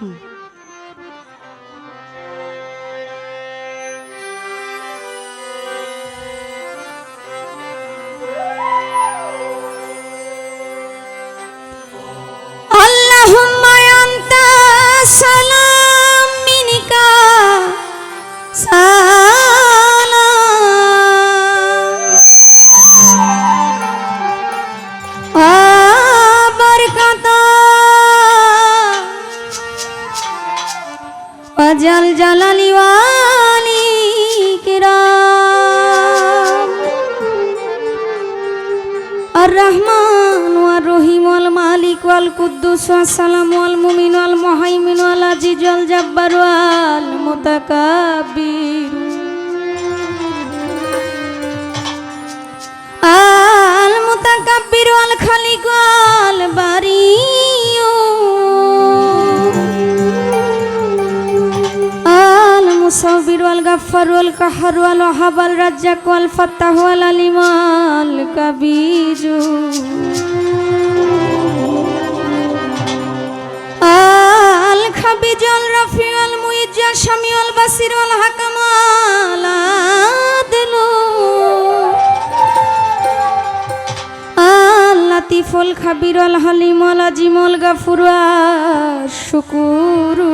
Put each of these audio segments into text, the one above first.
Hmm. জালালিওয়ালি কিরাম। আর রহমান ওয়ার রহিম ওয়াল মালিক ওয়াল কুদ্দুস সালাম ওয়াল মুমিন ওয়াল মুহাইমিন ওয়াল আজিজ ওয়াল জব্বার ওয়াল মুতাকাব্বির। আল মুতাকাব্বির ওয়াল খালিক ওয়াল বারিক সবির ওয়াল গাফার ওয়াল কাহার ওয়াল হাবাল রাজ্জাক ওয়াল ফাত্তাহ ওয়াল আলিমাল কাবিজু আল খাবিজ ওয়াল রাফি ওয়াল মুইজ্জা শামি ওয়াল বাসির ওয়াল হাকামাল আদলু। আল লাতিফুল খাবির ওয়াল হালিম ওয়াল আজিম ওয়াল গাফুর ওয়াল শুকুরু।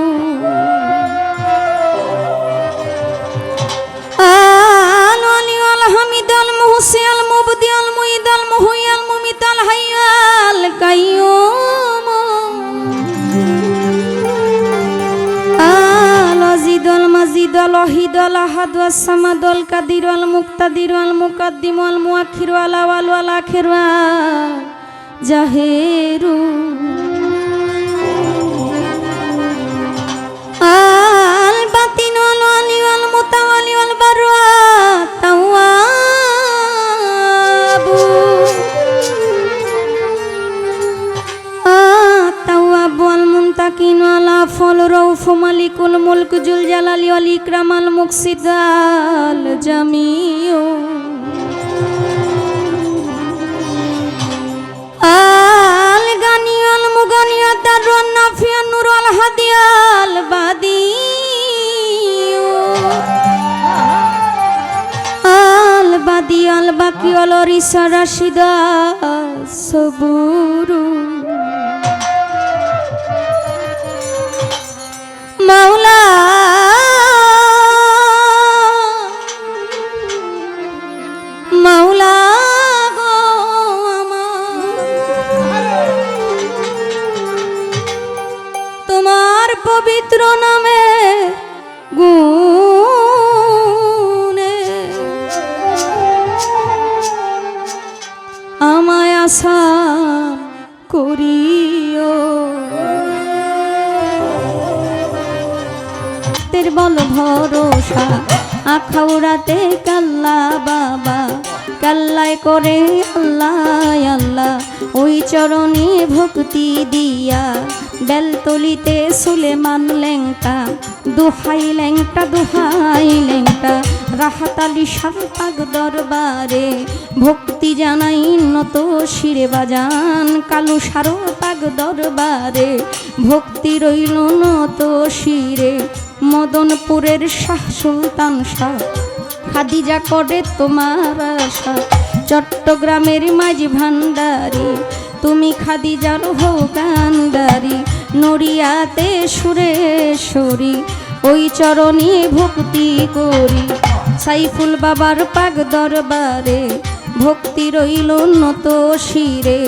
আদল অহিদল আহাদ সামাদল কাদির আল মুক্তাদির আল মুকাদ্দিম আল মুয়াক্ষির আলাওয়াল আল আখের জাহেরু সাকিন আলা ফল রৌফ মালিকুল মুলক জুল জালালি অল ইকরাম আল মুকসিদাল, জামিউ। আল গানিয়াল মুগানিয়াত দারুণ নাফিয়া নূর, আল হাদিয়াল বাদি আল বাদি, আল বাকি, অল রিসা, রাশিদা, সবুর তের বল ভরসা আখাউরাতে কাল্লা বাবা, কাল্লায় করে আল্লাহ আল্লাহ, ওই চরণে ভক্তি দিয়া। বেলতলিতে সুলেমান লেংটা, দুহাই লেংটা দুহাই লেংটা রাহাতালি সারপাগ দরবারে ভক্তি জানাই নত শিরে বাজান, কালু সারো পাগ দরবারে ভক্তি রইল নত শিরে। মদনপুরের শাহ সুলতান শাহ, খাদিজা করে তোমার আশা। চট্টগ্রামের মাঝি ভান্ডারি, তুমি খাদিজার হও গান্ডারি নড়িয়াতে সুরেশ্বরী, ওই চরণে ভক্তি করি। সাইফুল বাবার পাগ দরবারে ভক্তি রইল নত শিরে,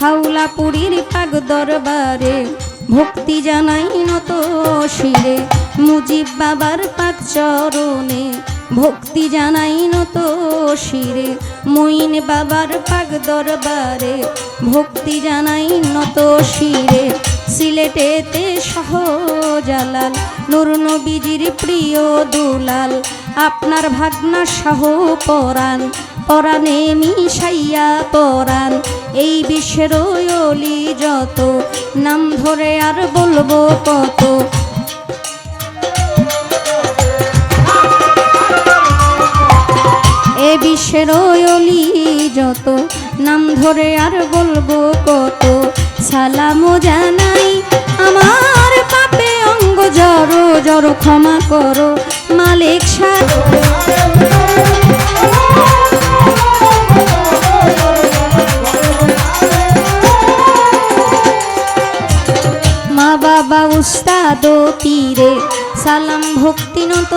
হাওলাপুরীর পাগ দরবারে ভক্তি জানাই নত শিরে। মুজিব বাবার পাক চরণে ভক্তি জানাই নত শিরে। মইন বাবার পাক দরবারে ভক্তি জানাই নত শিরে। সিলেটেতে সহজালাল নুর প্রিয় দুলাল, আপনার ভাগনা সহ পরাণ, পরাণে মিশাইয়া পরাণ, এই বিশ্বের অলি যত, নাম ধরে আর বলব কত। বিশ্বের অলি যত, নাম ধরে আর বলব কত। সালামও জানাই আমার পাপে করো ক্ষমা করো, মালিক মা বাবা উস্তাদ তীরে সালাম ভক্তি নত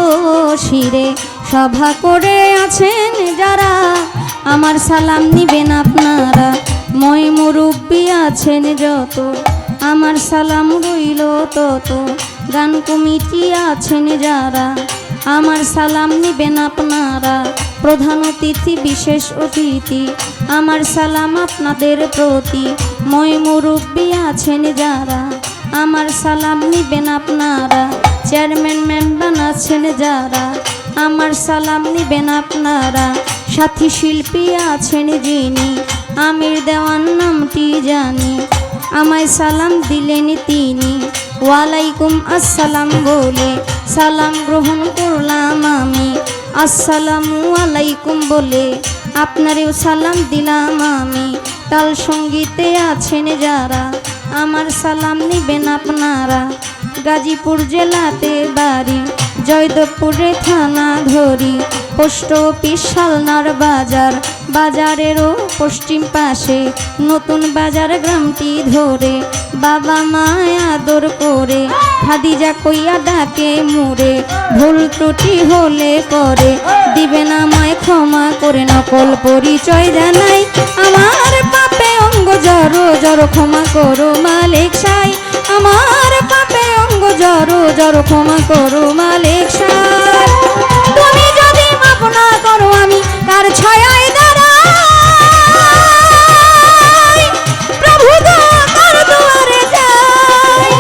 শিরে। সভা করে আছেন যারা, আমার সালাম নিবেন আপনারা। মই মুরব্বী আছেন যত, আমার সালাম রইল তত। গান কমিটি আছেন যারা, আমার সালাম নিবেন আপনারা। প্রধান অতিথি, বিশেষ অতিথি, আমার সালাম আপনাদের প্রতি। মই মুরব্বী আছেন যারা, আমার সালাম নিবেন আপনারা। চেয়ারম্যান মেম্বার আছেন যারা আমার সালাম নিবেন আপনারা। সাথী শিল্পী আছেন যিনি, আমির দেওয়ান নামটি জানি। আমায় সালাম দিলেন তিনি। ওয়ালাইকুম আসসালাম বলে সালাম গ্রহণ করলাম আমি। আসসালামু আলাইকুম বলে আপনারেও সালাম দিলাম আমি। তাল সঙ্গীতে আছেন যারা, আমার সালাম নিবেন আপনারা। গাজীপুর জেলাতে বাড়ি। জয়দেবপুরে থানা ধরি পোস্ট অফিস শালনার বাজার। বাজারেরও পশ্চিম পাশে নতুন বাজার গ্রামটি ধরে। বাবা মায় আদর করে, খাদিজা কইয়া ডাকে মুড়ে। ভুল ত্রুটি হলে করে দিবেন আমায় ক্ষমা করে নকল পরিচয় জানাই। আমার পাপে অঙ্গ জড়ো জড়ো ক্ষমা করো মালিক সাই। আমার অঙ্গ জড়ো জড়ো ক্ষমা করো মালিক সাই তুমি যদি মাপ না করো আমি কার ছায়ায় দাঁড়াই। প্রভু গো কার দুয়ারে যাই।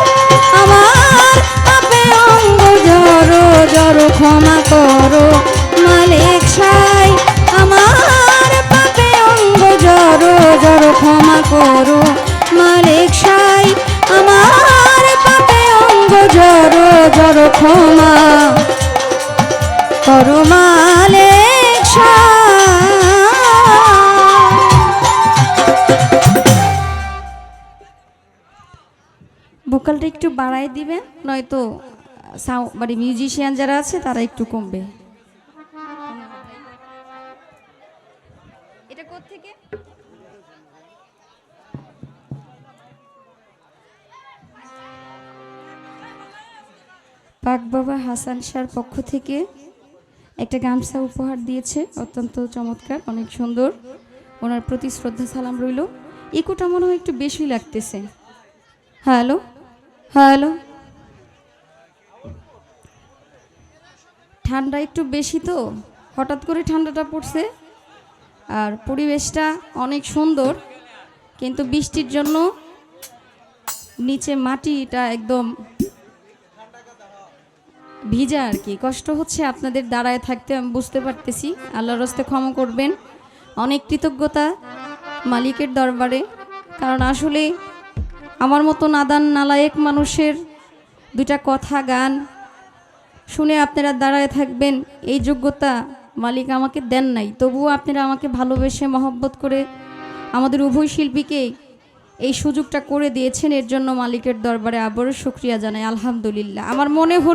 আমার পাপে অঙ্গ জড়ো জড়ো ক্ষমা করো মালিক সাই আমার পাপে অঙ্গ জড়ো জড়ো ক্ষমা করো ক্ষমা করো মালিক ভোকালটা একটু বাড়াই দিবেন, নয়তো সাউ মানে মিউজিশিয়ান যারা আছে, তারা একটু কমবে। পাক বাবা হাসান শাহর পক্ষ থেকে একটা গামছা উপহার দিয়েছে। অত্যন্ত চমৎকার, অনেক সুন্দর। ওনার প্রতি শ্রদ্ধা সালাম রইল। ইকোটা মনে হয় একটু বেশি লাগতেছে। Hello hello. ঠান্ডা একটু বেশি তো, হঠাৎ করে ঠান্ডাটা পড়ছে। আর পরিবেশটা অনেক সুন্দর, কিন্তু বৃষ্টির জন্য নিচে মাটিটা একদম ভিজা আর কি। কষ্ট হচ্ছে আপনাদের দাঁড়ায় থাকতে, আমি বুঝতে পারতেছি। আল্লাহর রস্তে ক্ষমা করবেন। অনেক কৃতজ্ঞতা মালিকের দরবারে। কারণ আসলে আমার মতো নাদান নালায়েক মানুষের দুটা কথা, গান শুনে আপনারা দাঁড়ায় থাকবেন, এই যোগ্যতা মালিক আমাকে দেন নাই। তবুও আপনারা আমাকে ভালোবেসে মহব্বত করে আমাদের উভয় শিল্পীকে এই সুযোগটা করে দিয়েছেন। এর জন্য মালিকের দরবারে আবারও শুক্রিয়া জানাই। আলহামদুলিল্লাহ। আমার মনে হলো